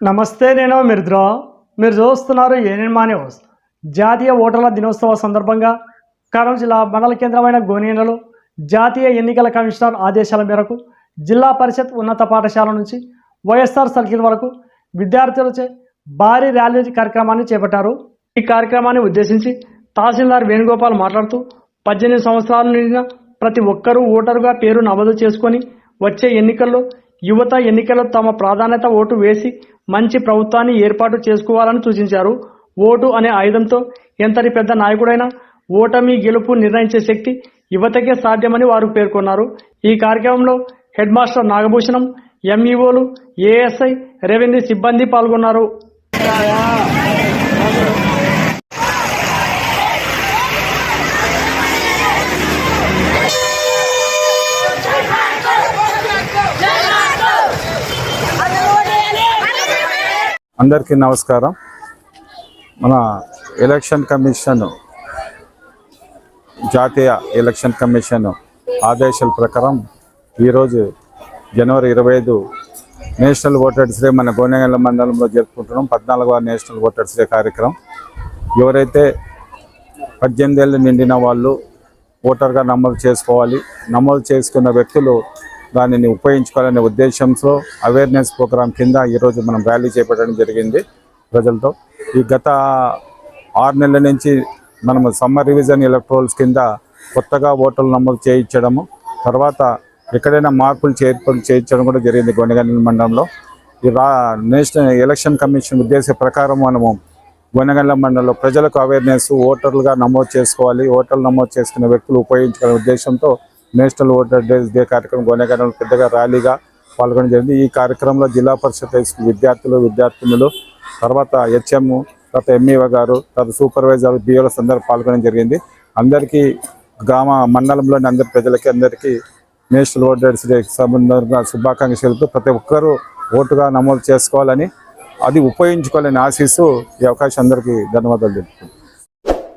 నమస్తే నేను మిర్ద్రా. మీరు చూస్తున్నారు ఏనేన్ న్యూస్. జాతీయ ఓటర్ల దినోత్సవ సందర్భంగా కరం జిల్లా మండల కేంద్రమైన గోనేనలో జాతీయ ఎన్నికల కమిషనర్ ఆదేశాల మేరకు జిల్లా పరిషత్ ఉన్నత పాఠశాల నుంచి వైఎస్ఆర్ సర్కిల్ వరకు విద్యార్థులచే భారీ ర్యాలీ కార్యక్రమాన్ని చేపట్టారు. ఈ కార్యక్రమాన్ని ఉద్దేశించి తహసీల్దార్ వేణుగోపాల్ మాట్లాడుతూ పద్దెనిమిది సంవత్సరాలు నిండిన ప్రతి ఒక్కరూ ఓటరుగా పేరు నమోదు చేసుకొని వచ్చే ఎన్నికల్లో యువత ఎన్నికల్లో తమ ప్రాధాన్యత ఓటు వేసి మంచి ప్రభుత్వాన్ని ఏర్పాటు చేసుకోవాలని సూచించారు. ఓటు అనే ఆయుధంతో ఎంతటి పెద్ద నాయకుడైనా ఓటమి గెలుపు నిర్ణయించే శక్తి యువతకే సాధ్యమని వారు పేర్కొన్నారు. ఈ కార్యక్రమంలో హెడ్ మాస్టర్ నాగభూషణం ఎంఈఓలు ఏఎస్ఐ రెవెన్యూ సిబ్బంది పాల్గొన్నారు. అందరికీ నమస్కారం. మన ఎలక్షన్ కమిషన్ జాతీయ ఎలక్షన్ కమిషన్ ఆదేశాల ప్రకారం ఈరోజు జనవరి ఇరవై ఐదు నేషనల్ ఓటర్స్ డే మన గోనెగల్ల మండలంలో జరుపుకుంటున్నాం. పద్నాలుగవ నేషనల్ ఓటర్స్ డే కార్యక్రమం. ఎవరైతే పద్దెనిమిది ఏళ్ళు నిండిన వాళ్ళు ఓటర్గా నమోదు చేసుకోవాలి. నమోదు చేసుకున్న వ్యక్తులు దానిని ఉపయోగించుకోవాలనే ఉద్దేశంతో అవేర్నెస్ ప్రోగ్రాం కింద ఈరోజు మనం ర్యాలీ చేపట్టడం జరిగింది ప్రజలతో. ఈ గత ఆరు నెలల నుంచి మనము సమ్మర్ రివిజన్ ఎలక్ట్రోల్స్ కింద కొత్తగా ఓటర్లు నమోదు చేయించడము తర్వాత ఎక్కడైనా మార్పులు చేర్పులు చేయించడం కూడా జరిగింది గొనెగండ్ల మండలంలో. ఈ రా నేషనల్ ఎలక్షన్ కమిషన్ ఉద్దేశ ప్రకారం మనము గొనెగండ్ల మండలంలో ప్రజలకు అవేర్నెస్ ఓటర్లుగా నమోదు చేసుకోవాలి ఓటర్లు నమోదు చేసుకునే వ్యక్తులు ఉపయోగించుకునే ఉద్దేశంతో నేషనల్ ఓటర్ డే డే కార్యక్రమం గొనెగండ్లలో పెద్దగా ర్యాలీగా పాల్గొనడం జరిగింది. ఈ కార్యక్రమంలో జిల్లా పరిషత్ హై విద్యార్థులు విద్యార్థినులు తర్వాత హెచ్ఎం తర్వాత ఎంఈఓ గారు తర్వాత సూపర్వైజర్ బిఓలస్ అందరూ పాల్గొనడం జరిగింది. అందరికీ గ్రామ మండలంలోని అందరి ప్రజలకి అందరికీ నేషనల్ ఓటర్స్ డే సంబంధంగా శుభాకాంక్షలతో ప్రతి ఒక్కరూ ఓటుగా నమోదు చేసుకోవాలని అది ఉపయోగించుకోవాలని ఆశిస్తూ ఈ అవకాశం అందరికీ ధన్యవాదాలు తెలుపుతున్నాను